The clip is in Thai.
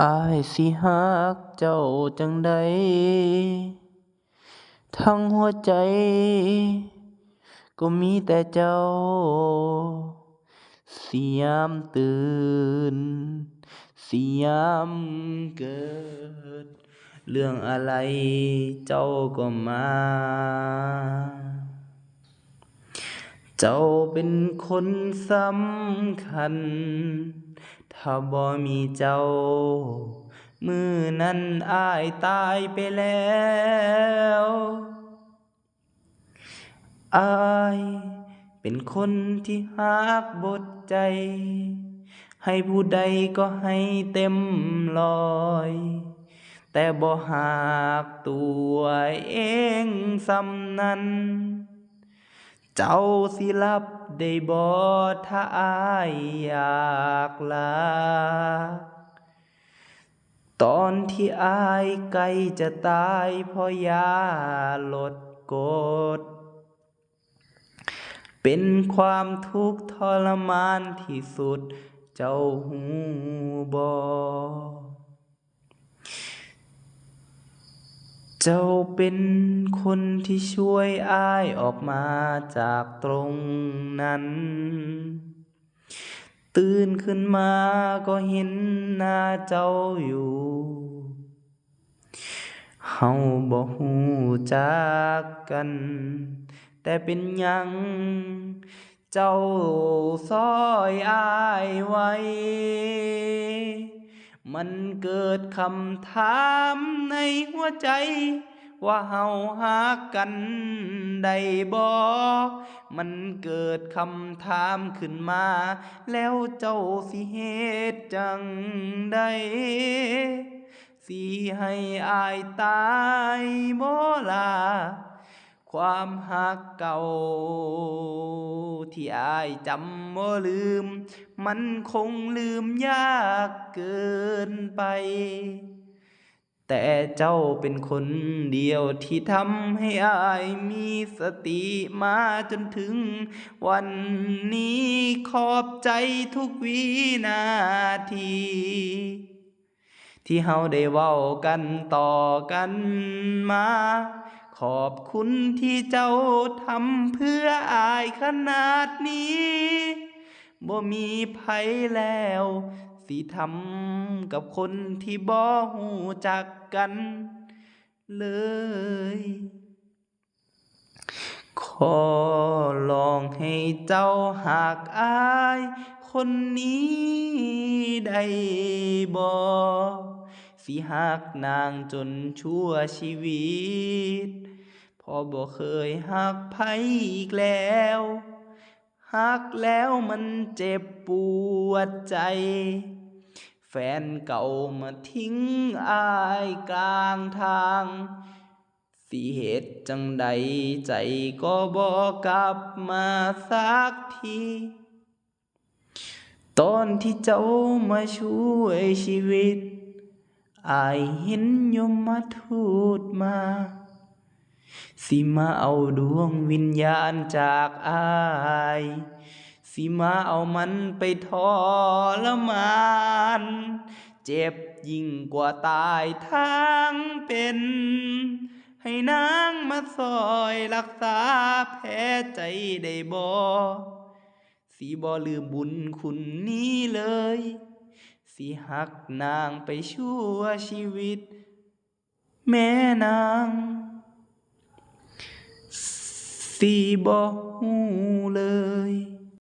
อายสิรักเจ้าจังใดทั้งหัวใจ ก็มีแต่เจ้าสิยามตื่นสิยามเกิด เรื่องอะไรเจ้าก็มา เจ้าเป็นคนสำคัญ ถ้าบ่มีเจ้า มือนั้นอ้ายตายไปแล้วอายเป็นคนที่รักบดใจ ให้ผู้ใดก็ให้เต็มร้อย แต่บ่รักตัวเองส่ำนั้น เจ้าสิรับได้บ่ถ้าอายอยากลาตอนที่อายใกล้จะตายเพราะยาลดกด เป็นความทุกข์ทรมานที่สุด เจ้ารู้บ่ เจ้าเป็นคนที่ช่วยอ้ายออกมาจากตรงนั้น ตื่นขึ้นมาก็เห็นหน้าเจ้าอยู่เฮาบ่รู้จักกัน แต่เป็นหยัง เจ้าซอยอ้ายไว้ มันเกิดคำถามในหัวใจ ว่าเฮารักกันได้บ่มันเกิดคำถามขึ้นมา แล้วเจ้าสิเฮ็ดจังใดสิให้อายตายบ่ล่ะ ความรักเก่า ที่อายจำบ่ลืม มันคงลืมยากเกินไป แต่เจ้าเป็นคนเดียวที่ทำให้อายมีสติมาจนถึง วันนี้ขอบใจทุกวินาทีที่เฮาได้เว้ากันต่อกันมา ขอบคุณที่เจ้าทำเพื่ออายขนาดนี้บ่มีไผแล้ว สิทำกับคนที่บ่รู้จักกัน เลย ขอร้องให้เจ้ารักอาย คนนี้ได้บ่สิรักนางจนชั่วชีวิต พราะบ่เคยรักไผอีกแล้วรักแล้วมันเจ็บปวดใจ แฟนเก่ามาทิ้งอายกลางทางสิเฮ็ดจั่งใดใจก็บ่กกลับมาสักที ตอนที่เจ้ามาช่วยชีวิต อายเห็นยมาทูตมา สิมาเอาดวงวิญญาณจากอายสิมาเอามันไปทรมาน เจ็บยิ่งกว่าตายทั้งเป็น ให้นางมาซอยรักษาแผลใจได้บ่สิบ่ลืมบุญคุณนี้เลยสิรักนางไปชั่วชีวิต แม้นาง สิบ่รู้เลย